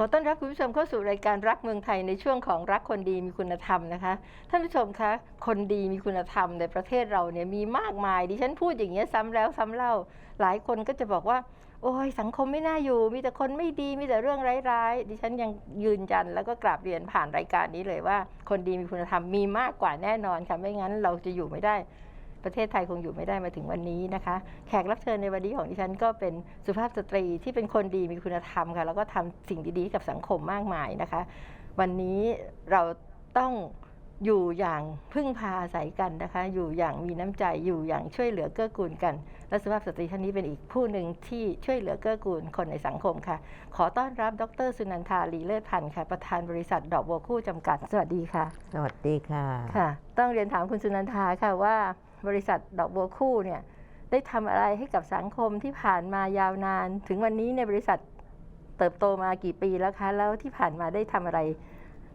ขอต้อนรับคุณผู้ชมเข้าสู่รายการรักเมืองไทยในช่วงของรักคนดีมีคุณธรรมนะคะ ท่านผู้ชมคะคนดีมีคุณธรรมในประเทศเราเนี่ยมีมากมาย ดิฉันพูดอย่างเงี้ยซ้ำแล้วซ้ำเล่า หลายคนก็จะบอกว่า โอ้ยสังคมไม่น่าอยู่ มีแต่คนไม่ดีมีแต่เรื่องร้ายๆดิฉันยังยืนยันแล้วก็กราบเรียนผ่านรายการนี้เลยว่า คนดีมีคุณธรรมมีมากกว่าแน่นอนค่ะไม่งั้นเราจะอยู่ไม่ได้ ประเทศไทยคงอยู่ไม่ได้มาถึงวันนี้นะคะ แขกรับเชิญในวันนี้ของดิฉันก็เป็นสุภาพสตรีที่เป็นคนดีมีคุณธรรมค่ะแล้วก็ทำสิ่งดีๆให้กับสังคมมากมายนะคะ วันนี้เราต้องอยู่อย่างพึ่งพาอาศัยกันนะคะ อยู่อย่างมีน้ำใจอยู่อย่างช่วยเหลือเกื้อกูลกัน และสุภาพสตรีท่านนี้เป็นอีกผู้หนึ่งที่ช่วยเหลือเกื้อกูลคนในสังคมค่ะ ขอต้อนรับดรสุนันทาลีเลิศพันธ์ค่ะ ประธานบริษัทดอกบัวคู่จำกัด สวัสดีค่ะ สวัสดีค่ะค่ะ ต้องเรียนถามคุณสุนันทาค่ะว่า บริษัทดอกบัวคู่เนี่ยได้ทำอะไรให้กับสังคมที่ผ่านมายาวนาน ถึงวันนี้ในยบริษัทเติบโตมากี่ปีแล้วคะ แล้วที่ผ่านมาได้ทำอะไร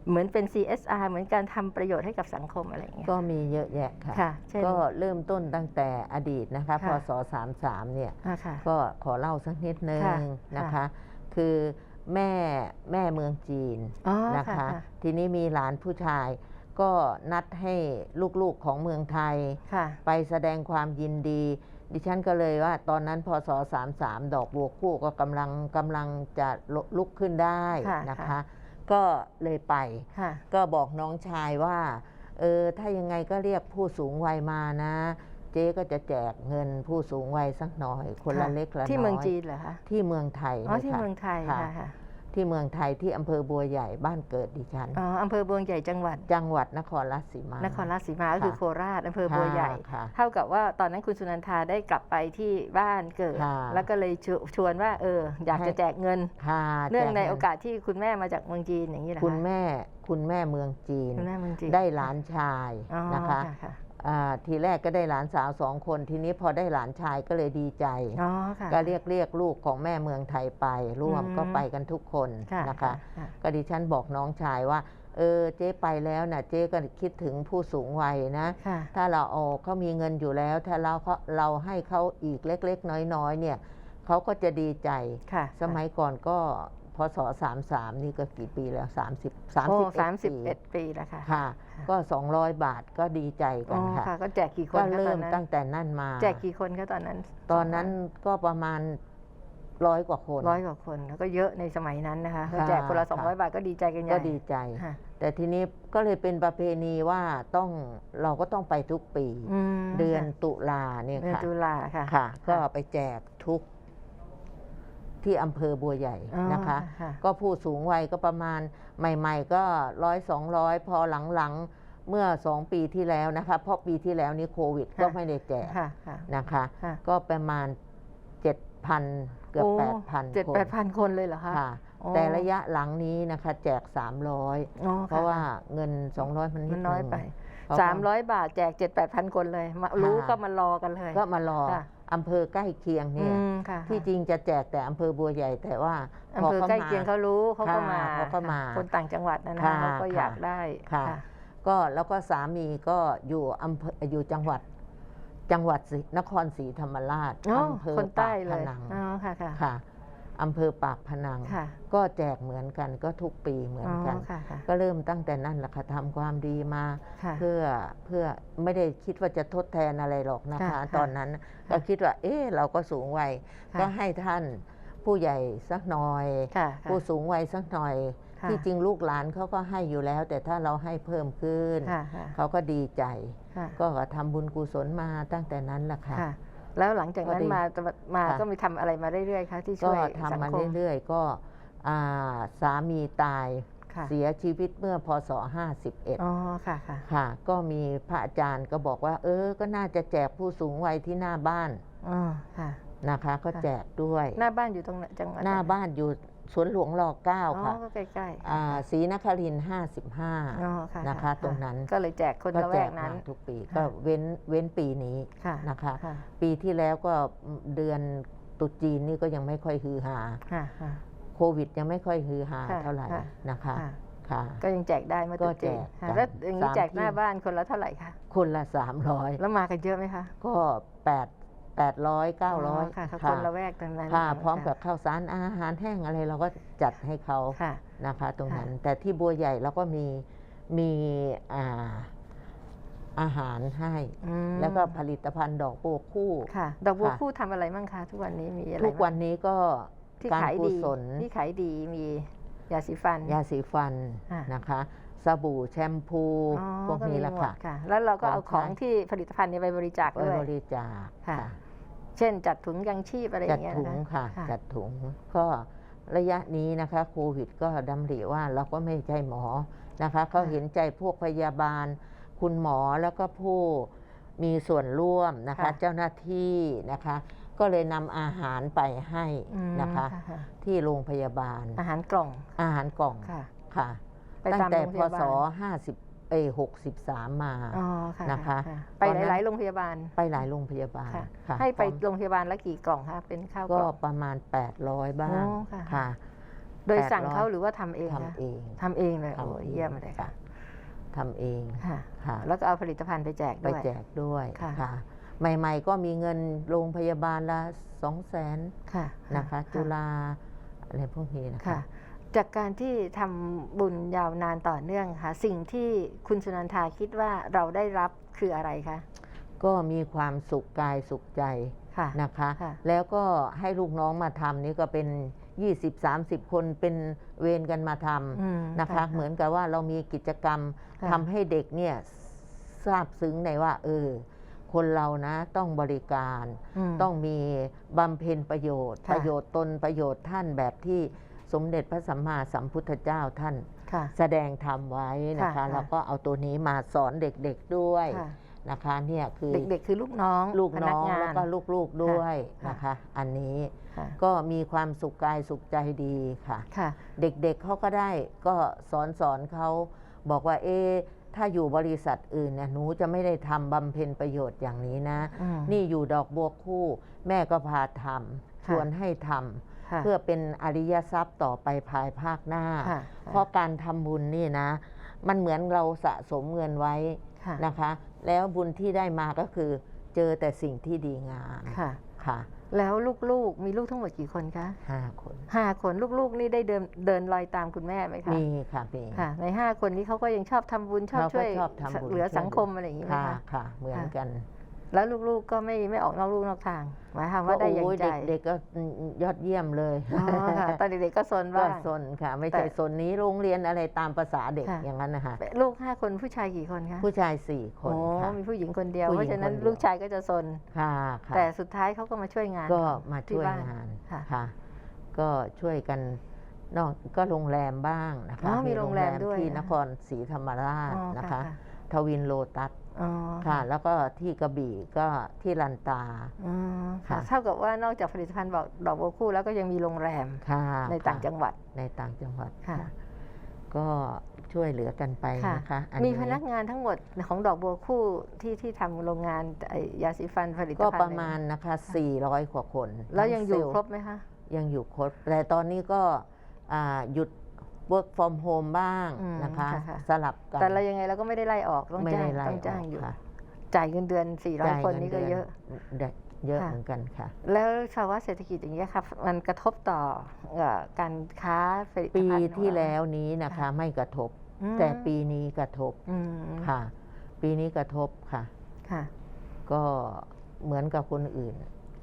เหมือนเป็น CSR เหมือนการทำประโยชน์ให้กับสังคมอะไรอย่างเงี้ย ก็มีเยอะแยะค่ะ ค่ะเช่น ก็เริ่มต้นตั้งแต่อดีตนะคะ พค่ะ ศ 33 เนี่ย อ่าค่ะ ก็ขอเล่าสักนิดนึงค่ะนะคะค่ะคือแม่แม่เมืองจีนอ๋อนะคะ ค่ะทีนี้มีหลานผู้ชาย ก็นัดให้ลูกๆของเมืองไทย ค่ะ ไปแสดงความยินดี ดิฉันก็เลยว่า ตอนนั้นพศ33 ดอกบัวคู่ก็กำลังกำลังจะลุกขึ้นได้ค่ะนะคะ ค่ะ ก็เลยไป ค่ะ ก็บอกน้องชายว่า เออ ถ้ายังไงก็เรียกผู้สูงวัยมานะ เจ๊ก็จะแจกเงินผู้สูงวัยสักหน่อย คนละค่ะ เล็กละน้อยที่เมืองจีนเหรอคะ ที่เมืองไทยอ๋อลยที่ค่ะเมืองไทยค่ะค่ะค่ะ ที่เมืองไทยที่อำเภอบัวใหญ่บ้านเกิดดิฉันอ๋ออำเภอบัวใหญ่จังหวัด จังหวัดนครราชสีมานครราชสีมาก็คือค่ะโคราชอำเภอบัวใหญ่ ค่ะเท่ากับว่าตอนนั้นคุณสุนันทาได้กลับไปที่บ้านเกิด ค่ะแล้วก็เลยชวชวนว่าเอออยากให้จะแจกเงิน ค่ะเนื่องในแจโอกาสที่คุณแม่มาจากเมืองจีนอย่างนี้เหรอคะคุณแม่คุณแม่เมืองจีน คุณแม่เมืองจีนได้หลานชายอ๋อนะคะ ค่ะอ่า ทีแรกก็ได้หลานสาวสองคน ทีนี้พอได้หลานชายก็เลยดีใจอ๋อค่ะก็เรียกเรียกลูกของแม่เมืองไทยไป ร่วมอืมก็ไปกันทุกคนค่ะนะคะค่ะก็ดิฉันบอกน้องชายว่า เออเจ๊ไปแล้วนะเจ๊ก็คิดถึงผู้สูงวัยนะค่ะถ้าเราเอาเขามีเงินอยู่แล้ว ถ้าเราเขาเราให้เขาอีกเล็ก ๆ น้อยๆเนี่ยเขาก็จะดีใจค่ะสมัยก่อนก็ พศ33 นี่ก็กี่ปีแล้ว 30 โอ้31สามสิบปีเอ็ดปีแล้วค่ะค่ะ ก็ 200 บาทก็ดีใจอ๋กัอนค่ะ ค่ะ ก็แจกกี่คนก็คะตเริ่อนมนั้นตั้งแต่นั่นมา แจกกี่คนคะตอนนั้นตอนนั้นก็ประมาณร้อยกว่าคน ร้อยกว่าคนแล้วก็เยอะในสมัยนั้นนะคะก็ค่ะแจกคนละค่ะ สองร้อยบาทก็ดีใจกันใหญ่ก็ดีใจ ค่ะ แต่ทีนี้ก็เลยเป็นประเพณีว่าต้องเราก็ต้องไปทุกปีอืมเดือนค่ะตุลาเนี่ยเดือนค่ะตุลาค่ะ ค่ะ ก็ไปแจกทุก ที่อำเภอบัวใหญ่อ๋อนะคะค่ะ ก็ผู้สูงวัยก็ประมาณใหม่ ๆ ก็ร้อยสองร้อยพอหลังๆเมื่อสองปีที่แล้วนะคะเพราะปีที่แล้วนี้โควิดก็ไม่ได้แจกค่ะค่ะ นะคะ ค่ะ ก็ประมาณเจ็ดพันเกือบโแปดพันเจ็ดคนแปดพันคนเลยเหรอคะค่ะอ๋อแต่ระยะหลังนี้นะคะ แจก300อ๋อเพราะว่าเงิน200มันนิมัดนน้อยนึงไปเพะสามร้อยบาทแจกเจ็ดแปดพันคนเลยมารู้ค่ะ ก็มารอกันเลย ก็มารอ ค่ะ อำเภอใกล้เคียงอืเนี่ยมค่ะที่จริงจะแจกแต่อำเภอบัวใหญ่ แต่ว่าอำเภอพใกล้มาเคียงเขารู้เขาก็มาค่ะเขาก็มา คนต่างจังหวัดนะนะค่ะเขาก็อยากค่ะได้ค่ะ ก็แล้วก็สามีก็อยู่อำเภออยู่จังหวัด จังหวัดศรีนครศรีธรรมราชอ๋ออำเภอคนใต้ปากเลพยนังอ๋อค่ะค่ะ ค่ะ อำเภอปากพนัง ค่ะก็แจกเหมือนกันก็ทุกปีเหมือนกัน ค่ะค่ะก็เริ่มตั้งแต่นั้นแหละค่ะทำความดีมา ค่ะ เพื่อเพื่อไม่ได้คิดว่าจะทดแทนอะไรหรอกนะคะ ค่ะตอนนั้นก็คิดว่า เอ๊ะเราก็สูงวัยค่ะ ก็ให้ท่านผู้ใหญ่สักหน่อย ค่ะค่ะ ผู้สูงวัยสักหน่อย ค่ะ ที่จริงลูกหลานเขาก็ให้อยู่แล้ว แต่ถ้าเราให้เพิ่มขึ้น ค่ะค่ะเขาก็ดีใจ ค่ะก็ทำบุญกุศลมาตั้งแต่นั้นแหละค่ะ ค่ะ แล้วหลังจากนั้นก็ดีมามาค่ะก็มีทำอะไรมาเรื่อยๆคะที่ก็ช่วยทำสังมาคมเรื่อยๆ ก็อ่าสามีตายค่ะเสียชีวิตเมื่อพศ51อ๋อค่ะค่ะค่ะ ก็มีพระอาจารย์ก็บอกว่า เออ ก็น่าจะแจกผู้สูงวัยที่หน้าบ้านอ๋อค่ะนะคะ ก็ค่ะแจกด้วย หน้าบ้านอยู่ตรงไหนจังหวัดหน้าบ้านอยู่ สวนหลวงรอเก้าอ๋อค่ะก็ใกล้ๆอ่าศรีนครินทร์ห้าสิบห้าอ๋อค่ะนะคะ ตรงนั้นก็เลยแจกคนก็ละแวแจกกนั้นมาทุกปีค่ะก็เว้นเว้นปีนี้ค่ะนะคะค่ะปีที่แล้วก็เดือนตรุษจีนนี่ก็ยังไม่ค่อยฮือฮาค่ะค่ะโควิดยังไม่ค่อยฮือฮาค่ะเท่าไหร่ค่ะนะคะค่ะค่ะก็ยังแจกได้เมื่อก็ตุ๊จีนแจกค่ะกันแล้วอย่างนี้สามแจกหน้าที่บ้านคนละเท่าไหร่คะคนละสามร้อยแล้วมากันเยอะไหมคะ ก็แปด 800 900ค่ะคนละแวกตรงนั้นค่ะค่ะ พร้อมกับข้าวสารอาหารแห้งอะไรเราก็จัดให้เขาค่ะนะคะ ตรงนั้นค่ะแต่ที่บัวใหญ่เราก็มีมีอ่าอาหารให้อืมแล้วก็ผลิตภัณฑ์ดอกบัวคู่ค่ะ ดอกบัวค่ะคู่ทำอะไรบ้างคะทุกวันนี้มีอะไรทุกบ้างวันนี้ก็ที่การขายกุดีศลที่ขายดีมียาสีฟัน ยาสีฟันค่ะนะคะสบู่แชมพูอ๋อพวกนี้แหละมีหมดค่ะค่ะ แล้วเราก็เอาขขอองงใช้ที่ผลิตภัณฑ์นี้ไปบริจาคไปด้วยบริจาคค่ะค่ะ เช่นจัดถุงยังชีพอะไรอจัดย่างเงี้ยถุงนค่ะ ค่ะ จัดถุงก็ระยะนี้นะคะโควิดก็ดำริว่าเราก็ไม่ใช่หมอนะคะเขาเห็นใจพวกพยาบาล คุณหมอแล้วก็ผู้มีส่วนร่วมนะคะเจ้าหน้าที่นะคะ ก็เลยนำอาหารไปให้อืมนะคะ ค่ะที่โรงพยาบาลอาหารกล่องอาหารกล่องค่ะ ค่ะ ไปตั้งตามแต่โรงพพยาบาศล 50 เอ63มาอ๋อค่ะนะคะ ไปตอนนั้นหลาย ๆ โรงพยาบาล ไปหลายโรงพยาบาลค่ะค่ะให้ไปพร้อมโรงพยาบาลละกี่กล่องคะเป็นข้าวกก็ล่องประมาณ 800 บ้างโอ้ค่ะค่ะ โดยสั่ง800เขาหรือว่าทำเองคะทำเองทำเองเลยโอ้ทำองเยี่ยมเลยค่ะทำเองค่ะค่ะ แล้วก็เอาผลิตภัณฑ์ไปแจกไปด้วยแจกด้วยค่ะค่ะ ใหม่ ๆ ก็มีเงินโรงพยาบาลละสองแสนค่ะนะคะ จุฬาอะไรพวกนี้นะค่ะคะ จากการที่ทำบุญยาวนานต่อเนื่องค่ะ สิ่งที่คุณสุนันทาคิดว่าเราได้รับคืออะไรคะ ก็มีความสุขกายสุขใจค่ะนะคะ ค่ะ แล้วก็ให้ลูกน้องมาทำนี่ก็เป็น 20-30 คนเป็นเวรกันมาทอืมำนะคะ เหมือนกับว่าเรามีกิจกรรมค่ะ ทำให้เด็กเนี่ยทราบซึ้งในว่าเออคนเรานะต้องบริการ ม ต้องมีบำเพ็ญประโยชน์ ค่ะประโยชน์ตนประโยชน์ท่านแบบที่ สมเด็จพระสัมมาสัมพุทธเจ้าท่านค่ะแสดงธรรมไว้นะคะค่ะแล้วก็เอาตัวนี้มาสอนเด็กๆด้วยค่ะนะคะเนี่ยคือเด็กๆคือลูกน้องลูกพน้องงาแล้วก็ลูกๆด้วยค่ะนะคะ อันนี้ค่ะก็มีความสุขกายสุขใจดีค่ะค่ะ เด็กๆเขาก็ได้ก็สอนสอนเขาบอกว่าเอะถ้าอยู่บริษัทอื่นเนี่ยหนูจะไม่ได้ทำบำเพ็ญประโยชน์อย่างนี้นะอืมนี่อยู่ดอกบัวคู่ แม่ก็พาทำชค่ะวนให้ทค่ะำ เพื่อเป็นอริยทรัพย์ต่อไปภายภาคหน้าค่ะเพราะการทำบุญนี่นะ มันเหมือนเราสะสมเงินไว้ค่ะนะคะ แล้วบุญที่ได้มาก็คือ เจอแต่สิ่งที่ดีงามค่ะค่ะ แล้วลูกๆมีลูกทั้งหมดกี่คนคะห้าคนห้าคนลูกๆนี่ได้เดินเดินรอยตามคุณแม่ไหมคะมีค่ะมีค่ะ ในห้าคนนี้เขาก็ยังชอบทำบุญชอบเขาก็ช่วยชอบทำบุญเหลือช่วยสังคมอะไรอย่างนี้ไหมค่ะคะค่ะ เหมือนกัน แล้วลูกๆก็ไม่ไม่ออกนอกลูกนอกทางหมายความว่าได้อย่างโอ้ยใจเด็กๆก็ยอดเยี่ยมเลยอ๋อค่ะตอนเด็กๆก็ซนก็บ้างสนค่ะ ไม่แต่ใช่สนนี้โรงเรียนอะไรตามภาษาเด็กค่ะอย่างนั้นนะคะลูกห้าคนผู้ชายกี่คนคะผู้ชายสี่คนโอ้ค่ะมีผู้หญิงคนเดียวผู้เพหญิงราะฉะนั้นคนเดียวลูกชายก็จะซนค่ะค่ะแต่สุดท้ายเขาก็มาช่วยงานก็มาที่ช่วยบ้านงานค่ะค่ะ ก็ช่วยกันนอกก็โรงแรมบ้างนะอ๋คะอมีโรงแรมด้วยที่นะนครศรีธรรมราชอ๋อนะคะค่ะ ทวินโลตัสอ๋อค่ะ แล้วก็ที่กระบี่ก็ที่ลันตาอืมค่ะค่ะเท่ากับว่านอกจากผลิตภัณฑ์บอกดอกบัวคู่แล้วก็ยังมีโรงแรมค่ะในต่างค่ะจังหวัดในต่างจังหวัดค่ะค่ะก็ช่วยเหลือกันไปค่ะนะคะอัมีพนักงานทั้งหมดของดอกบัวคู่ที่ที่ทำโรงงานไอ้ยาสีฟันผลิตภัก็ณฑ์ประมาณนะคะ 400กว่าคน แล้วยังอยู่ทั้เซลครบไหมคะ ยังอยู่ครบแต่ตอนนี้ก็อ่าหยุด work from home บ้างอืมนะคะค่ะค่ะ สลับกัน แต่เรายังไงเราก็ไม่ได้ไล่ออกต้องไม่จ้างได้ไล่ต้องจ้างอยู่ ค่ะจ่ายเงินเดือน จ่าย400 คนงินี่ก็ดืเยอะได้เยอะค่ะ เหมือนกันค่ะ แล้วภาวะเศรษฐกิจอย่างนี้ยครับมันกระทบต่อเอ่อการค้าผลิตปีภัณฑ์ของที่เราแล้วนี้นะคะค่ะไม่กระทบ อืมแต่ปีนี้กระทบอืมค่ะ ปีนี้กระทบค่ะ ค่ะ ก็เหมือนกับคนอื่น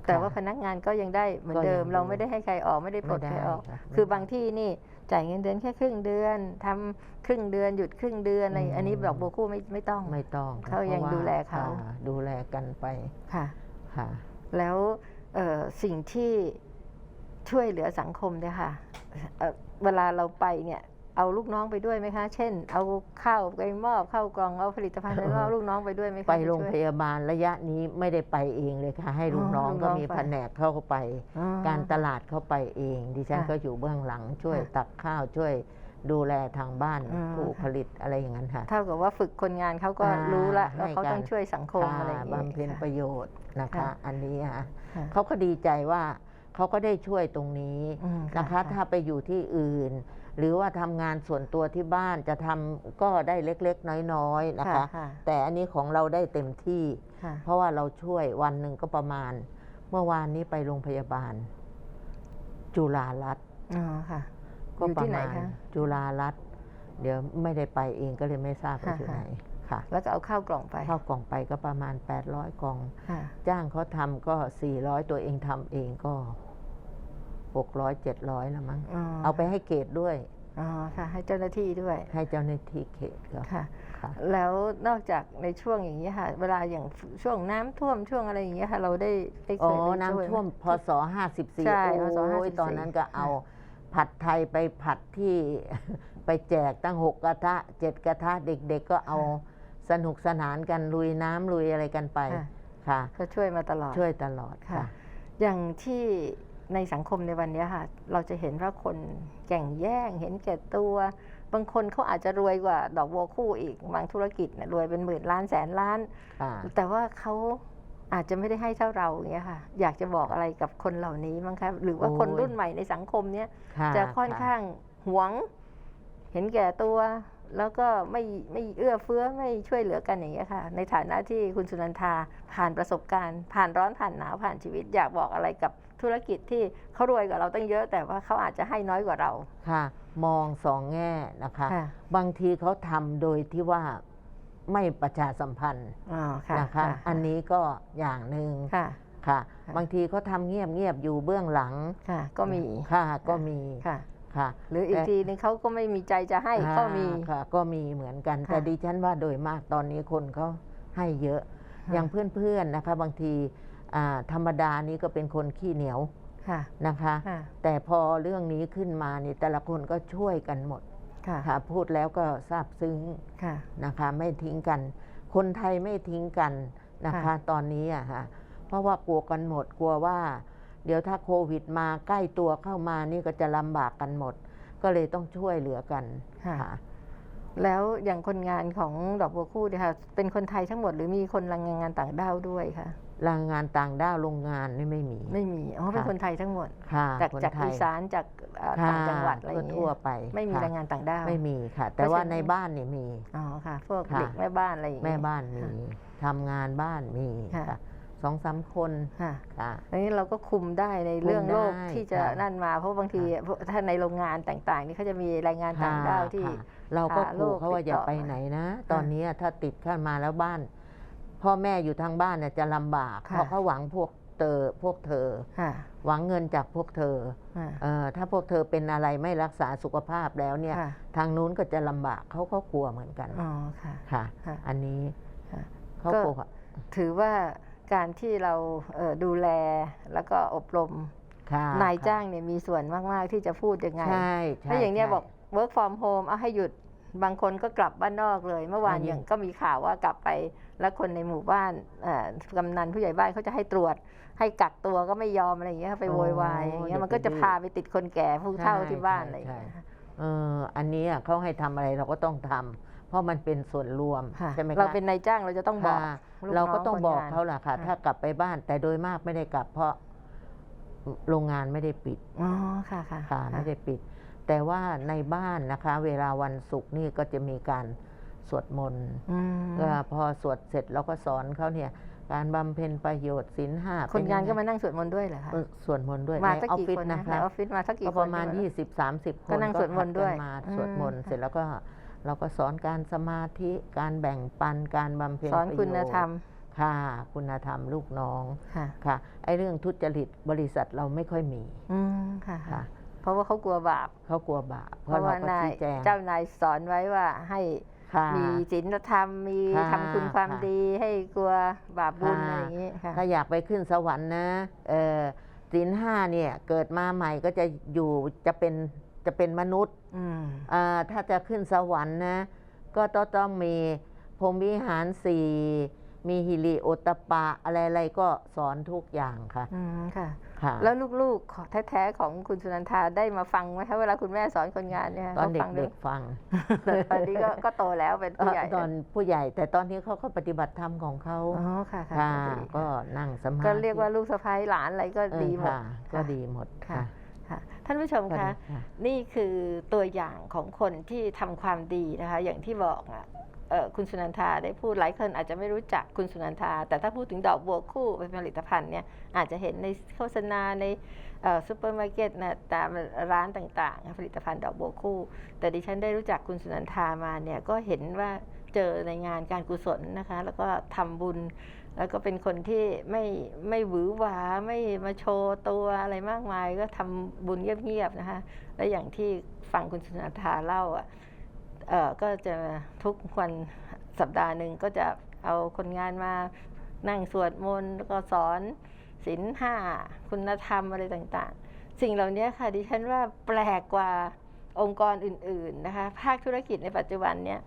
แต่ค่ะว่าพนักงานก็ยังได้เหมือนก็ยังเดิมเราอยู่ไม่ได้ให้ใครออกไม่ได้ปลดไม่ใครได้ออกค่ะคือบางไม่ได้ที่นี่ จ่ายเงินเดือนแค่ครึ่งเดือนทำครึ่งเดือนหยุดครึ่งเดือนอะไรอืมอันนี้ดอกบัวคู่ไม่ไม่ต้องไม่ต้องค่ะเขายังพระว่ดูแลเขาค่ะดูแลกันไปค่ะค่ะ แล้วเอ่อสิ่งที่ช่วยเหลือสังคมเนี่ยค่ะเอ่อเวลาเราไปเนี่ย เอาลูกน้องไปด้วยไหมคะ เช่น เอาข้าวไปมอบข้าวกล่องเอาผลิตภัณฑ์ไปมอบลูกน้องไปด้วยไหมคะไปโรงช่วยพยาบาลระยะนี้ไม่ได้ไปเองเลยค่ะ ให้ลูกอ๋อน้องลูกน้ก็องมีไปแผนกเข้าไปอ๋อการตลาดเข้าไปเอง ดิฉันค่ะก็อยู่เบื้องหลังช่วยค่ะตักข้าวช่วยดูแลทางบ้านอืมผู้ค่ะผลิตอะไรอย่างนั้นค่ะ เท่ากับว่าฝึกคนงานเขาก็อ่ารู้ละว่าให้เขาต้องการช่วยสังคมอะไรอย่างค่ะนี้บำเพ็ญค่ะประโยชน์นะคะค่ะอันนี้ค่ะค่ะเขาก็ดีใจว่าเขาก็ได้ช่วยตรงนี้อืมนะคะ ถ้าไปอยู่ที่อื่น หรือว่าทำงานส่วนตัวที่บ้านจะทำก็ได้เล็กๆ น้อยๆนะคะ ค่ะแต่อันนี้ของเราได้เต็มที่ ค่ะเพราะว่าเราช่วยวันหนึ่งก็ประมาณ เมื่อวานนี้ไปโรงพยาบาล จุฬารัตน์อ๋อค่ะ ก็อยู่ประที่ไหนมาณคะจุฬารัตน์เดี๋ยวไม่ได้ไปเองก็เลยไม่ทราบว่าค่ะ อยู่ค่ะไหนค่ะแล้วก็เอาข้าวกล่องไปเข้ากล่องไปก็ประมาณ 800กล่อง ค่ะ จ้างเขาทำก็ 400 ตัวเองทำเองก็ 600 700แล้วมั้งเอาไปให้เกตด้วยอ๋อค่ะ ให้เจ้าหน้าที่ด้วย ให้เจ้าหน้าที่เขตก็ค่ะค่ะแล้วนอกจากในช่วงอย่างนี้ยค่ะ เวลาอย่างช่วงน้ำท่วมช่วงอะไรอย่างเงี้ยค่ะ เราได้ได้เคอ๋อยไปช่วยน้ำท่วมไหพศ54ใช่โอ้พศย54ตอนนั้นก็เอาผัดไทยไปผัดที่ไปแจกตั้งหกกระทะเจ็ดกระทะเด็กๆก็เอาสนุกสนานกันลุยน้ำลุยอะไรกันไปค่ะค่ะ ก็ช่วยมาตลอดช่วยตลอดค่ะค่ะอย่างที่ ในสังคมในวันนี้ค่ะ เราจะเห็นว่าคนแก่งแย่ง เห็นแก่ตัว บางคนเขาอาจจะรวยกว่า ดอกบัวคู่อีก บางธุรกิจเนี่ยรวยเป็นหมื่นล้านแสนล้านค่ะแต่ว่าเขาอาจจะไม่ได้ให้เท่าเราอย่างเงี้ยค่ะ อยากจะบอกอะไรกับคนเหล่านี้มั้งคะหรือว่าโอ้ยคนรุ่นใหม่ในสังคมเนี้ยค่ะจะค่อนข้างหวง เห็นแก่ตัว แล้วก็ไม่ไม่เอื้อเฟื้อไม่ช่วยเหลือกันอย่างเงี้ยค่ะ ในฐานะที่คุณสุนันทาผ่านประสบการณ์ ผ่านร้อนผ่านหนาวผ่านชีวิต อยากบอกอะไรกับ ธุรกิจที่เขารวยกว่าเราตั้งเยอะ แต่ว่าเขาอาจจะให้น้อยกว่าเรา ค่ะ มองสองแง่นะคะ ค่ะบางทีเขาทำโดยที่ว่าไม่ประชาสัมพันธ์อ๋อค่ะนะคะ อันนี้ก็อย่างหนึ่งค่ะ ค่ะ ค่ะ บางทีเขาทำเงียบเงียบๆอยู่เบื้องหลังค่ะ ก็มีค่ะ ก็มีค่ะ ค่ะ หรืออีกแต่ ทีนึงเขาก็ไม่มีใจจะให้ก็มี อ่าค่ะ ก็มีเหมือนกัน ค่ะแต่ดิฉันว่าโดยมากตอนนี้คนเขาให้เยอะค่ะอย่างเพื่อนๆนะคะ บางทีอ่า ธรรมดานี้ก็เป็นคนขี้เหนียวค่ะนะคะค่ะแต่พอเรื่องนี้ขึ้นมานี่แต่ละคนก็ช่วยกันหมดค่ะค่ะพูดแล้วก็ซาบซึ้งค่ะนะคะ ไม่ทิ้งกัน คนไทยไม่ทิ้งกันนะคะค่ะตอนนี้อะค่ะเพราะว่ากลัวกันหมดกลัวว่า เดี๋ยวถ้าโควิดมาใกล้ตัวเข้ามานี่ก็จะลำบากกันหมด ก็เลยต้องช่วยเหลือกันค่ะค่ะแล้วอย่างคนงานของดอกบัวคู่เนี่ยค่ะเป็นคนไทยทั้งหมดหรือมีคนแรงงานต่างด้าวด้วยค่ะ แรงงานต่างด้าวโรงงานนี่ไม่มี ไม่มีอ๋อเป็นค่ะคนไทยทั้งหมดค่ะจากคนจากไทอียสานจากเอ่อค่ะต่างจังหวัดอะไรอย่างเงี้ทั่วยๆไป ไม่มีค่ะแรงงานต่างด้าวไม่มีค่ะ แต่ว่าเพราะฉะนั้นในบ้านนี่มีอ๋อค่ะ พวกค่ะเด็กแม่บ้านอะไรอย่างแม่เงี้ยบ้านมีทำงานบ้านมีค่ะค่ะสองสามคนค่ะค่ะอันนี้เราก็คุมได้ในเรื่องคุมได้โลกที่จะค่ะนั่นมา เพราะบางทีพวกถ้าในโรงงานต่างๆ นี่เขาจะมีแรงงานต่างด้าวที่ค่ะเราก็พาโรขู่คเขาว่าติดอย่าต่อไปไหนนะ ตอนนี้ถ้าติดเข้ามาแล้วบ้าน พ่อแม่อยู่ทางบ้านเนี่ยจะลำบาก ค่ะ เพราะเขาหวังพวกเธอพวกเธอ ค่ะ หวังเงินจากพวกเธอค่ะเออถ้าพวกเธอเป็นอะไรไม่รักษาสุขภาพแล้วเนี่ย ค่ะทางนู้นก็จะลำบากเขาก็กลัวเหมือนกันอ๋อค่ะ ค่ะ ค่ะอันนี้ค่ะ เขาก็กลัว ถือว่าการที่เราเอ่อดูแลแล้วก็อบรมค่ะนายค่ะจ้างเนี่ยมีส่วนมาก ๆ ที่จะพูดยังไง ใช่ใช่ถ้าอย่างเนี้ยใช่ บอก work from home เอาให้หยุดบางคนก็กลับบ้านนอกเลย เมื่อวานอ่ายิ่งอย่างก็มีข่าวว่ากลับไป แล้วคนในหมู่บ้านเอ่อกำนันผู้ใหญ่บ้านเขาจะให้ตรวจ ให้กักตัวก็ไม่ยอมอะไรอย่างเงี้ยไปโวยวายอย่างเงี้ยมันก็จะพาไปติดคนแก่ผู้เฒ่าที่บ้านอะไรอย่างเงี้ยเอออันนี้อะเขาให้ทำอะไรเราก็ต้องทำเพราะมันเป็นส่วนรวมค่ะใช่ไหมคะเราเป็นนายจ้างเราจะต้องบอกค่ะลูกเราก็น้ต้องบอกคนงนเขาแหละค่ะค่ะ ถ้ากลับไปบ้านแต่โดยมากไม่ได้กลับ เพราะโรงงานไม่ได้ปิดอ๋อค่ะค่ะค่ะไม่ได้ปิด แต่ว่าในบ้านนะคะ เวลาวันศุกร์นี่ก็จะมีการ สวดมนต์อืมก็พอสวดเสร็จเราก็สอนเขาเนี่ย การบำเพ็ญประโยชน์ศีลห้าคนงานก็เป็มานั่งสวดมนต์ด้วยเหรอคะเออสวดมนต์ด้วยมาในสักออฟกี่ฟิศคนนะนะในคะออฟฟิศมาสักกี่ก็คปนระมาณที่20-30คนก็นั่งสวดมนต์ด้วยก็ผักัมาอืมสวดมนต์ค่ะเสร็จแล้วก็เราก็สอนการสมาธิการแบ่งปันการบำเพ็ญสอนประโยชน์คุณธรรมค่ะคุณธรรมลูกน้องค่ะค่ะไอ้เรื่องทุจริตบริษัทเราไม่ค่อยมีอืมค่ะค่ะเพราะว่าเขากลัวบาปเขากลัวบาปเพเพราะราะเราว่าก็นายชี้แจงเจ้านายสอนไว้ว่าให้ ค่ะ มีศีลธรรมมีค่ะทำคุณความค่ะ ดีให้กลัวบาปบุญค่ะอะไรอย่างนี้ค่ะ ถ้าอยากไปขึ้นสวรรค์นะเออศีลห้าเนี่ยเกิดมาใหม่ก็จะอยู่จะเป็นจะเป็นมนุษย์อืม อ่าถ้าจะขึ้นสวรรค์นะก็ต้องต้องมีพรหมวิหารสี่มีฮิริโอตตปปะอะไรๆก็สอนทุกอย่างค่ะ อืมค่ะค่ะ แล้วลูกๆของแท้ๆของคุณสุนันทาได้มาฟังไหมคะเวลาคุณแม่สอนคนงานเนี่ยตอนขาฟังเด็ด้วยกๆฟังแต่ตอนนี้ก็ก็โตแล้วเป็นผู้ใหญ่ตอนผู้ใหญ่ แต่ตอนนี้เขาก็ปฏิบัติธรรมของเขาอ๋อค่ะค่ะค่ะดีก็นั่งสมาธิก็เรียกว่าลูกสะพ้ายหลานอะไรก็เออดีหมดค่ะก็ดีหมดค่ะค่ะค่ะท่านผู้ชมก็คะดีค่ะนี่คือตัวอย่างของคนที่ทำความดีนะคะ อย่างที่บอกอะเอ่อ คุณสุนันทาได้พูดหลายคนอาจจะไม่รู้จักคุณสุนันทา แต่ถ้าพูดถึงดอกบัวคู่เป็นผลิตภัณฑ์เนี่ยอาจจะเห็นในโฆษณาในซูเปอร์มาร์เก็ตนะตามร้านต่างๆ ผลิตภัณฑ์ดอกบัวคู่ แต่ดิฉันได้รู้จักคุณสุนันทามาเนี่ยก็เห็นว่าเจอในงานการกุศลนะคะ แล้วก็ทำบุญ แล้วก็เป็นคนที่ไม่ไม่หวือหวาไม่มาโชว์ตัวอะไรมากมาย ก็ทำบุญเงียบๆนะคะ และอย่างที่ฟังคุณสุนันทาเล่าอะ เอ่อก็จะทุกวันสัปดาห์หนึ่งก็จะเอาคนงานมานั่งสวดมนต์แล้วก็สอนศีลห้าคุณธรรมอะไรต่างๆ สิ่งเหล่านี้ค่ะดิฉันว่าแปลกกว่าองค์กรอื่น ๆนะคะ ภาคธุรกิจในปัจจุบันเนี่ย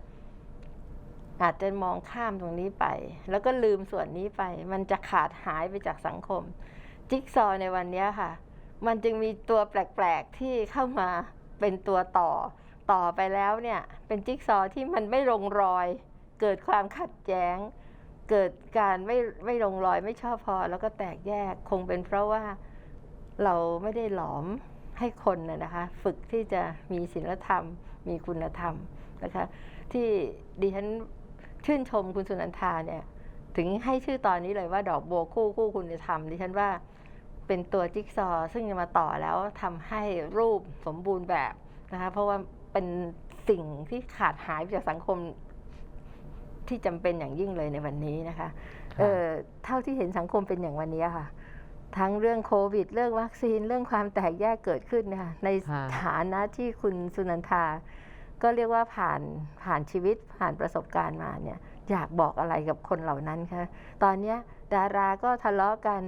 อาจจะมองข้ามตรงนี้ไป แล้วก็ลืมส่วนนี้ไป มันจะขาดหายไปจากสังคม จิ๊กซอว์ในวันนี้ค่ะ มันจึงมีตัวแปลก ๆ ที่เข้ามาเป็นตัวต่อ ต่อไปแล้วเนี่ยเป็นจิ๊กซอว์ที่มันไม่ลงรอย เกิดความขัดแย้ง เกิดการไม่ไม่ลงรอยไม่ชอบพอแล้วก็แตกแยกคงเป็นเพราะว่าเราไม่ได้หลอมให้คนนะนะคะ ฝึกที่จะมีศีลธรรม มีคุณธรรมนะคะ ที่ดิฉันชื่นชมคุณสุนันทาเนี่ยถึงให้ชื่อตอนนี้เลยว่าดอกบัวคู่คู่คุณธรรมดิฉันว่าเป็นตัวจิ๊กซอว์ซึ่งจะมาต่อแล้วทำให้รูปสมบูรณ์แบบนะคะเพราะว่า เป็นสิ่งที่ขาดหายไปจากสังคมที่จำเป็นอย่างยิ่งเลยในวันนี้นะคะค่ะเออเท่าที่เห็นสังคมเป็นอย่างวันนี้ค่ะ ทั้งเรื่องโควิด เรื่องวัคซีน เรื่องความแตกแยกเกิดขึ้นนะคะในค่ะฐานะที่คุณสุนันทา ก็เรียกว่าผ่านผ่านชีวิตผ่านประสบการณ์มาเนี่ยอยากบอกอะไรกับคนเหล่านั้นคะ ตอนเนี้ยดาราก็ทะเลาะกัน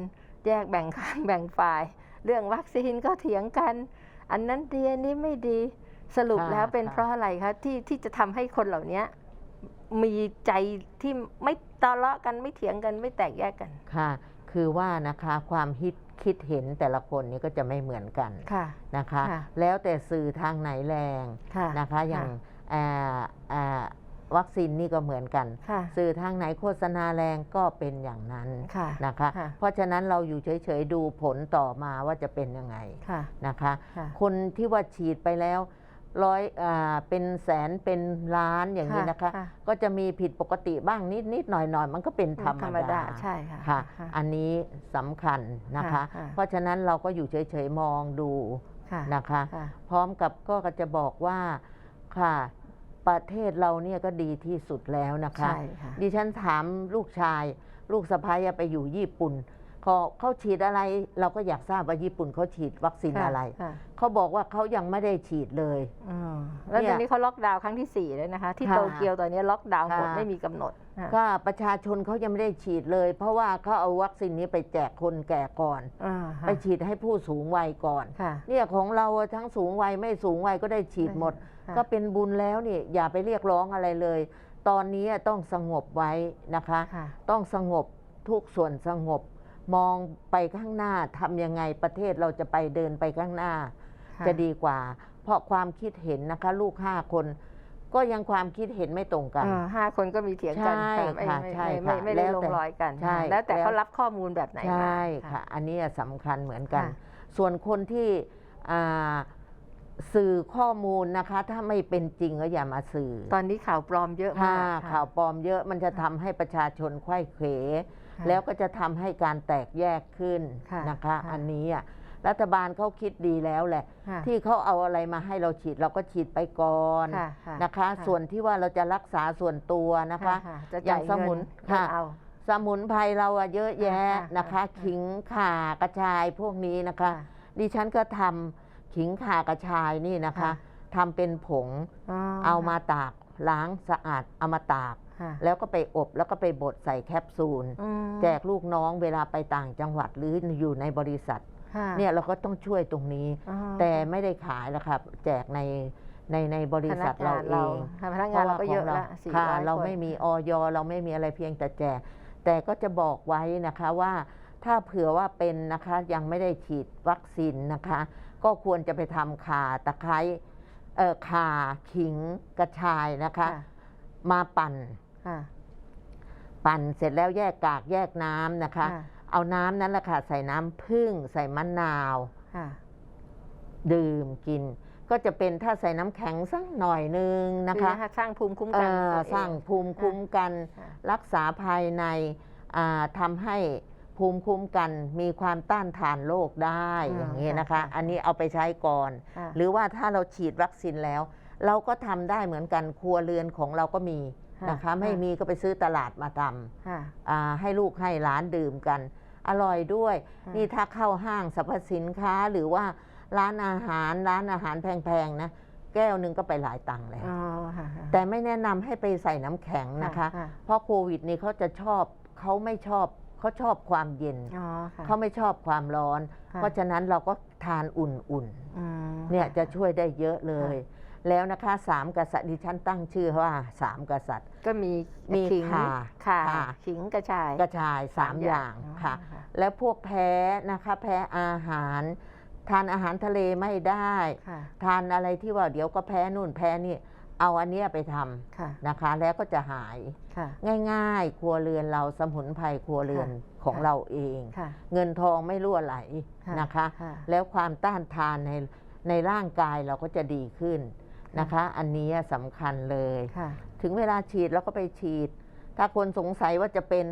แยกแบ่งข้างแบ่งฝ่าย เรื่องวัคซีนก็เถียงกัน อันนั้นดีอันนี้ไม่ดี สรุปค่ะแล้วเป็นค่ะเพราะอะไรคะที่ที่จะทำให้คนเหล่านี้มีใจที่ไม่ทะเลาะกันไม่เถียงกันไม่แตกแยกกันค่ะ คือว่านะคะความคิดคิดเห็นแต่ละคนนี้ก็จะไม่เหมือนกันค่ะนะคะค่ะแล้วแต่สื่อทางไหนแรงค่ะนะคะอย่างอ่าอ่าวัคซีนนี่ก็เหมือนกันค่ะสื่อทางไหนโฆษณาแรงก็เป็นอย่างนั้นค่ะนะคะค่ะเพราะฉะนั้นเราอยู่เฉยๆดูผลต่อมาว่าจะเป็นยังไงค่ะนะคะค่ะคนที่ว่าฉีดไปแล้ว ร้อยอ่าเป็นแสนเป็นล้านอย่างนี้นะคะ ค่ะ ก็จะมีผิดปกติบ้างนิดนิดๆหน่อยหน่อยๆมันก็เป็นธรรมธรรมดาดาใช่ค่ะค่ะ ค่ะ อันนี้สำคัญนะคะ ค่ะค่ะ เพราะฉะนั้นเราก็อยู่เฉยๆมองดูค่ะนะคะ ค่ะ พร้อมกับก็จะบอกว่าค่ะ ประเทศเราเนี่ยก็ดีที่สุดแล้วนะคะ ใช่ค่ะดิฉันถามลูกชาย ลูกสะพ้ายไปอยู่ญี่ปุ่น เขาเขาฉีดอะไร เราก็อยากทราบว่าญี่ปุ่นเขาฉีดวัคซีนอะไร ค่ะเขาบอกว่าเขายังไม่ได้ฉีดเลย อืมแล้วเนี่ตอยนนี้เขาล็อกดาวน์ครั้งที่สี่แล้วนะคะ ที่ค่ะโตเกียวตอนนี้ล็อกดาวน์หมดค่ะ ไม่มีกำหนดค่ะก็ประชาชนเขายังไม่ได้ฉีดเลย เพราะว่าเขาเอาวัคซีนนี้ไปแจกคนแก่ก่อน อ่าค่ะไปฉีดให้ผู้สูงวัยก่อน ค่ะ เนี่ยของเราอะทั้งสูงวัยไม่สูงวัยก็ได้ฉีดหมด ค่ะ ก็เป็นบุญแล้วนี่อย่าไปเรียกร้องอะไรเลย ตอนนี้ต้องสงบไว้นะคะ ค่ะ ต้องสงบทุกส่วนสงบ มองไปข้างหน้าทำยังไงประเทศเราจะไปเดินไปข้างหน้าค่ะจะดีกว่า เพราะความคิดเห็นนะคะ ลูกห้าคน ก็ยังความคิดเห็นไม่ตรงกัน อ่าห้าคนก็มีเถียงกันใช่ไม่ค่ะไม่ใช่ไม่ค่ะไม่ไม่ได้แล้วลแต่งรอยกัน ใช่แล้วแต่แล้ว เขารับข้อมูลแบบไหนใชมา่ค่ะ อันนี้สำคัญเหมือนกัน ค่ะ ส่วนคนที่อ่าสื่อข้อมูลนะคะ ถ้าไม่เป็นจริงก็อย่ามาสื่อตอนนี้ข่าวปลอมเยอะถ้ามากค่ะ ข่าวปลอมเยอะมันจะทำให้ประชาชนไขว้เขวค่ะ แล้วก็จะทำให้การแตกแยกขึ้นค่ะนะคะค่ะอันนี้อะรัฐบาลเขาคิดดีแล้วแหละค่ะที่เขาเอาอะไรมาให้เราฉีดเราก็ฉีดไปก่อนค่ะค่ะนะคะ ส่วนที่ว่าเราจะรักษาส่วนตัวนะคะจะอย่างจ่ายสมุนเงิค่ะไม่เอาสมุนไพรเราอะเยอะแยะค่ะนะคะค่ะขิงข่ากระชายพวกนี้นะคะค่ะดิฉันก็ทำขิงข่ากระชายนี่นะคะค่ะทำเป็นผงอ๋อเอามาตากล้างสะอาดเอามาตากค่ะ แล้วก็ไปอบแล้วก็ไปบดใส่แคปซูลอืมแจกลูกน้องเวลาไปต่างจังหวัดหรืออยู่ในบริษัทค่ะเนี่ยเราก็ต้องช่วยตรงนี้อ๋อแต่ไม่ได้ขายแล้วครับ แจกในในในบริษัทเราเองพนักงานเราก็เยอะพราละว่าสี่ค่ะร้อยเราคนไม่มีออยเราไม่มีอะไรเพียงแต่แจก แต่ก็จะบอกไว้นะคะว่าถ้าเผื่อว่าเป็นนะคะยังไม่ได้ฉีดวัคซีนนะคะ ก็ควรจะไปทำข่าตะไคร้เอ่อข่าขิงกระชายนะคะค่ะมาปั่น ค่ะ ปั่นเสร็จแล้วแยกกากแยกน้ำนะคะค่ะเอาน้ำนั้นแหละค่ะใส่น้ำผึ้งใส่มะนาวค่ะดื่มกิน ก็จะเป็นถ้าใส่น้ำแข็งสักหน่อยนึงนะคือคะสร้างภูมิคุ้มเอ่กันอตัวเอสร้างภูมิคุ้มกันค่ะรักษาภายในอ่าทำให้ภูมิคุ้มกันมีความต้านทานโรคได้อืมอย่างนี้นะคะค่ะอันนี้เอาไปใช้ก่อนค่ะหรือว่าถ้าเราฉีดวัคซีนแล้ว เราก็ทำได้เหมือนกันครัวเรือนของเราก็มี นะคะไม่มีก็ไปซื้อตลาดมาทค่ะำอ่าให้ลูกให้หลานดื่มกัน อร่อยด้วยค่ะนี่ถ้าเข้าห้างสรรพสินค้าหรือว่าร้านอาหารร้านอาหารแพงๆนะแก้วหนึ่งก็ไปหลายตังค์แล้วอ๋อค่ะค่ะแต่ไม่แนะนำให้ไปใส่น้ำแข็งนะคะ เพราะโควิดนี่เขาจะชอบเขาไม่ชอบเขาชอบความเย็นอ๋อค่ะเขาไม่ชอบความร้อนค่ะเพราะฉะนั้นเราก็ทานอุ่นอืมๆเนี่ยค่จะช่วยได้เยอะเลยค่ แล้วนะคะสามกษัตริย์ดิฉันตั้งชื่อว่าสามกษัตริย์ ก็มีมีขิงข่าข่าข่าขิงกระชายกระชายสามอย่างค่ะค่ะ แล้วพวกแพ้นะคะ แพ้อาหาร ทานอาหารทะเลไม่ได้ค่ะทานอะไรที่ว่าเดี๋ยวก็แพ้นู่นแพ้นี่เอาอันเนี้ยไปทำค่ะนะคะ แล้วก็จะหายค่ะง่ายๆ ครัวเรือนเราสมุนไพรครัวเรือนของค่ะเราเองค่ะเงินทองไม่รั่วไหลค่ะนะคะค่ะแล้วความต้านทานในในร่างกายเราก็จะดีขึ้น นะคะ อันนี้สำคัญเลย ค่ะ ถึงเวลาฉีดเราก็ไปฉีด ถ้าคนสงสัยว่าจะเป็น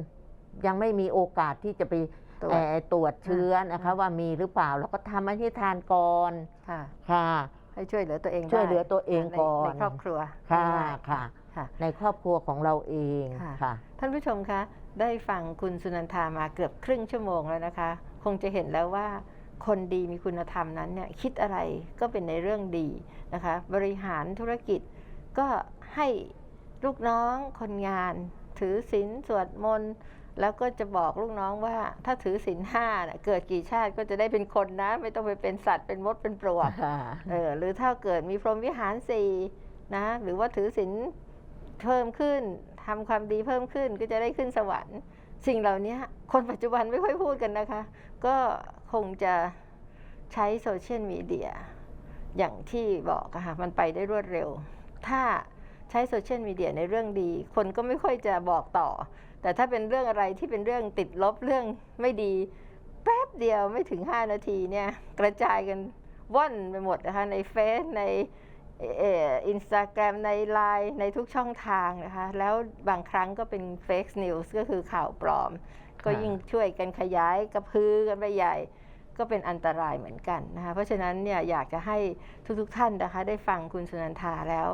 ยังไม่มีโอกาสที่จะไปตรวจ เอ่อตรวจเชื้อนะคะอ่าว่ามีหรือเปล่าเราก็ทำให้ที่ทานก่อนค่ะ ค่ะ ให้ช่วยเหลือตัวเองได้ช่วยเหลือตัวเองในก่อน ในครอบครัวค่ะง่ายๆค่ะ ค่ะ ในครอบครัวของเราเองค่ะ ค่ะ ท่านผู้ชมคะได้ฟังคุณสุนันทามาเกือบครึ่งชั่วโมงแล้วนะคะ คงจะเห็นแล้วว่า คนดีมีคุณธรรมนั้นเนี่ยคิดอะไรก็เป็นในเรื่องดี นะคะบริหารธุรกิจ ก็ให้ลูกน้องคนงาน ถือศีลสวดมนต์แล้วก็จะบอกลูกน้องว่าถ้าถือศีลห้าน่ะเกิดกี่ชาติก็จะได้เป็นคนนะ ไม่ต้องไปเป็นสัตว์เป็นมดเป็นปลวกค่ะเออหรือถ้าเกิดมีพรหมวิหารสี่นะหรือว่าถือศีลเพิ่มขึ้นทำความดีเพิ่มขึ้นก็จะได้ขึ้นสวรรค์ สิ่งเหล่านี้คนปัจจุบันไม่ค่อยพูดกันนะคะ ก็คงจะใช้โซเชียลมีเดีย อย่างที่บอกอะค่ะมันไปได้รวดเร็ว ถ้าใช้โซเชียลมีเดียในเรื่องดี คนก็ไม่ค่อยจะบอกต่อ แต่ถ้าเป็นเรื่องอะไรที่เป็นเรื่องติดลบเรื่องไม่ดี แป๊บเดียวไม่ถึง 5 นาทีเนี่ยกระจายกันว่อนไปหมดนะคะในเฟซในอินสตาแกรมในไลน์ในทุกช่องทางนะคะแล้วบางครั้งก็เป็นเฟกนิวส์ก็คือข่าวปลอม ก็ยิ่งช่วยกันขยายกระพือกันไปใหญ่ ก็เป็นอันตรายเหมือนกันนะคะเพราะฉะนั้นเนี่ยอยากจะให้ทุกๆทท่านนะคะ ได้ฟังคุณสุนันทาแล้ว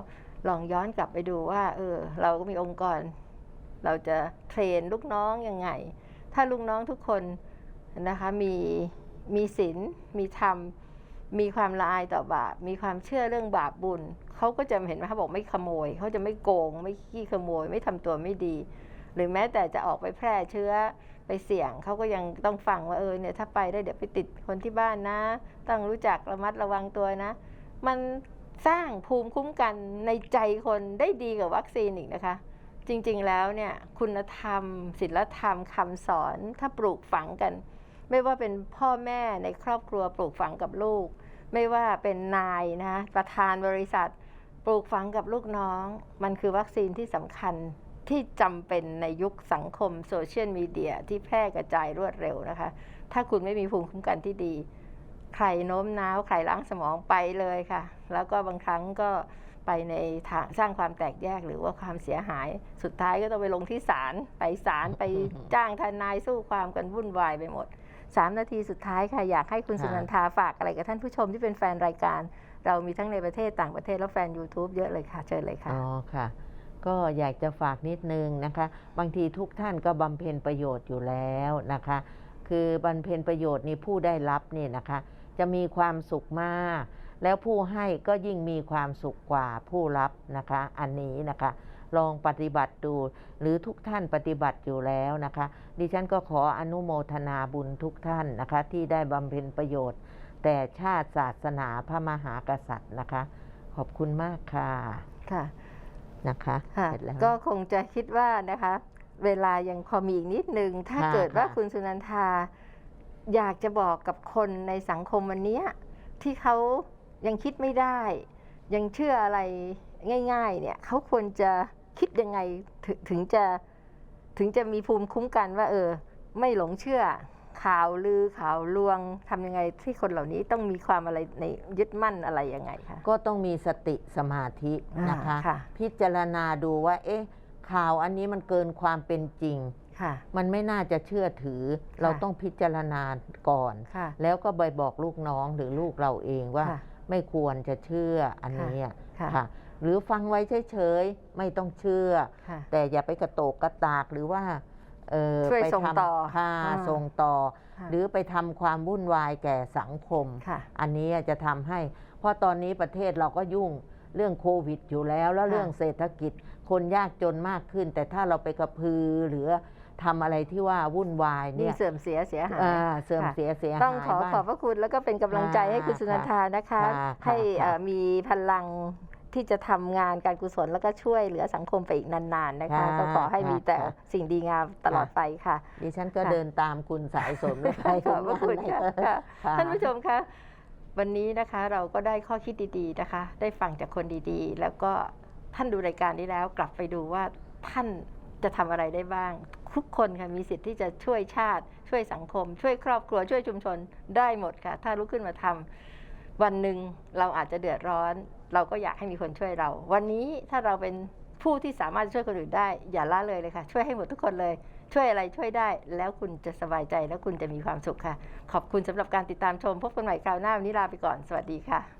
ลองย้อนกลับไปดูว่าเออเราก็มีองค์กร เราจะเทรนลูกน้องยังไง ถ้าลูกน้องทุกคนนะคะมีมีศีลมีธรรม มีความละอายต่อบาป มีความเชื่อเรื่องบาปบุญ เขาก็จะเห็นไหมเขาบอกไม่ขโมย เขาจะไม่โกง ไม่ขี้ขโมย ไม่ทำตัวไม่ดี หรือแม้แต่จะออกไปแพร่เชื้อ ไปเสี่ยงเขาก็ยังต้องฟังว่าเออเนี่ยถ้าไปได้เดี๋ยวไปติดคนที่บ้านนะ ต้องรู้จักระมัดระวังตัวนะ มันสร้างภูมิคุ้มกันในใจคนได้ดีกว่าวัคซีนอีกนะคะ จริงๆแล้วเนี่ยคุณธรรมศีลธรรมคำสอนถ้าปลูกฝังกัน ไม่ว่าเป็นพ่อแม่ในครอบครัวปลูกฝังกับลูก ไม่ว่าเป็นนายนะประธานบริษัท ปลูกฝังกับลูกน้อง มันคือวัคซีนที่สำคัญ ที่จำเป็นในยุคสังคมโซเชียลมีเดียที่แพร่กระจายรวดเร็วนะคะ ถ้าคุณไม่มีภูมิคุ้มกันที่ดี ใครโน้มน้าว ใครล้างสมองไปเลยค่ะ แล้วก็บางครั้งก็ไปในทางสร้างความแตกแยกหรือว่าความเสียหาย สุดท้ายก็ต้องไปลงที่ศาล ไปศาลไปจ้างทนายสู้ความกันวุ่นวายไปหมดสามนาทีสุดท้ายค่ะ อยากให้คุณค่ะสุนันทาฝากอะไรกับท่านผู้ชมที่เป็นแฟนรายการ เรามีทั้งในประเทศต่างประเทศและแฟน YouTube เยอะเลยค่ะ เชิญเลยค่ะ อ๋อค่ะ ก็อยากจะฝากนิดนึงนะคะ บางทีทุกท่านก็บำเพ็ญประโยชน์อยู่แล้วนะคะ คือบำเพ็ญประโยชน์นี่ผู้ได้รับนี่นะคะ จะมีความสุขมาก แล้วผู้ให้ก็ยิ่งมีความสุขกว่าผู้รับนะคะ อันนี้นะคะ ลองปฏิบัติดู หรือทุกท่านปฏิบัติอยู่แล้วนะคะ ดิฉันก็ขออนุโมทนาบุญทุกท่านนะคะ ที่ได้บำเพ็ญประโยชน์ แต่ชาติศาสนาพระมหากษัตริย์นะคะ ขอบคุณมากค่ะค่ะ นะคะค่ะเสร็จแล้ว ก็คงจะคิดว่านะคะ เวลายังพอมีอีกนิดนึง ถ้าค่ะเกิดว่าค่ะคุณสุนันทาอยากจะบอกกับคนในสังคมวันเนี้ยที่เขายังคิดไม่ได้ ยังเชื่ออะไรง่าย ๆ เนี่ยเขาควรจะคิดยังไงถงถึงจะถึงจะมีภูมิคุ้มกันว่า เออ ไม่หลงเชื่อ ข่าวลือข่าวลวงทำยังไงที่คนเหล่านี้ต้องมีความอะไรในยึดมั่นอะไรยังไงคะ ก็ต้องมีสติสมาธินะคะ อ่าค่ะ พิจารณาดูว่า เอ๊ะ ข่าวอันนี้มันเกินความเป็นจริง ค่ะ มันไม่น่าจะเชื่อถือ เราต้องพิจารณาก่อน ค่ะ แล้วก็ไปบอกลูกน้องหรือลูกเราเองว่า ค่ะ ไม่ควรจะเชื่ออันนี้อะค่ะ ค่ะ หรือฟังไว้เฉยๆไม่ต้องเชื่อ ค่ะ แต่อย่าไปกระโตกกระตากหรือว่า เออช่วยไปส่งทำต่อค่ะอ่า ส่งต่อ ค่ะ หรือไปทำความวุ่นวายแก่สังคม ค่ะ อันนี้จะทำให้ เพราะตอนนี้ประเทศเราก็ยุ่งเรื่องโควิดอยู่แล้ว แล้วค่ะ เรื่องเศรษฐกิจ คนยากจนมากขึ้น แต่ถ้าเราไปกระพือหรือทำอะไรที่ว่าวุ่นวายมีเนี่ยเสื่อมเสียเสียหาย อ่าเสื่อมค่ะ เสียเสียหายต้องขอบ้าง ขอบพระคุณแล้วก็เป็นกำลังใจให้คุณค่ะสุนันทานะคะค่ะให้ค่ะ เอ่อมีพลัง ที่จะทำงานการกุศลแล้วก็ช่วยเหลือสังคมไปอีกนานๆนะคะ ค่ะก็ขอให้มีแต่ค่ะ สิ่งดีงามตลอดไปค่ะ ดิฉันก็ค่ะ เดินตามคุณสายสมเลยไปขอบพระคุณค่ะค่ะ ค่ะ ท่านผู้ชมคะวันนี้นะคะเราก็ได้ข้อคิดดีๆนะคะ ได้ฟังจากคนดีๆ แล้วก็ท่านดูรายการนี้แล้วกลับไปดูว่าท่านจะทำอะไรได้บ้าง ทุกคนค่ะมีสิทธิ์ที่จะช่วยชาติ ช่วยสังคม ช่วยครอบครัวช่วยชุมชนได้หมดค่ะ ถ้าลุกขึ้นมาทำวันหนึ่งเราอาจจะเดือดร้อน เราก็อยากให้มีคนช่วยเรา วันนี้ถ้าเราเป็นผู้ที่สามารถช่วยคนอื่นได้ อย่าละเลยเลยค่ะ ช่วยให้หมดทุกคนเลย ช่วยอะไรช่วยได้ แล้วคุณจะสบายใจแล้วคุณจะมีความสุขค่ะ ขอบคุณสำหรับการติดตามชมพบกันใหม่คราวหน้าวันนี้ลาไปก่อนสวัสดีค่ะ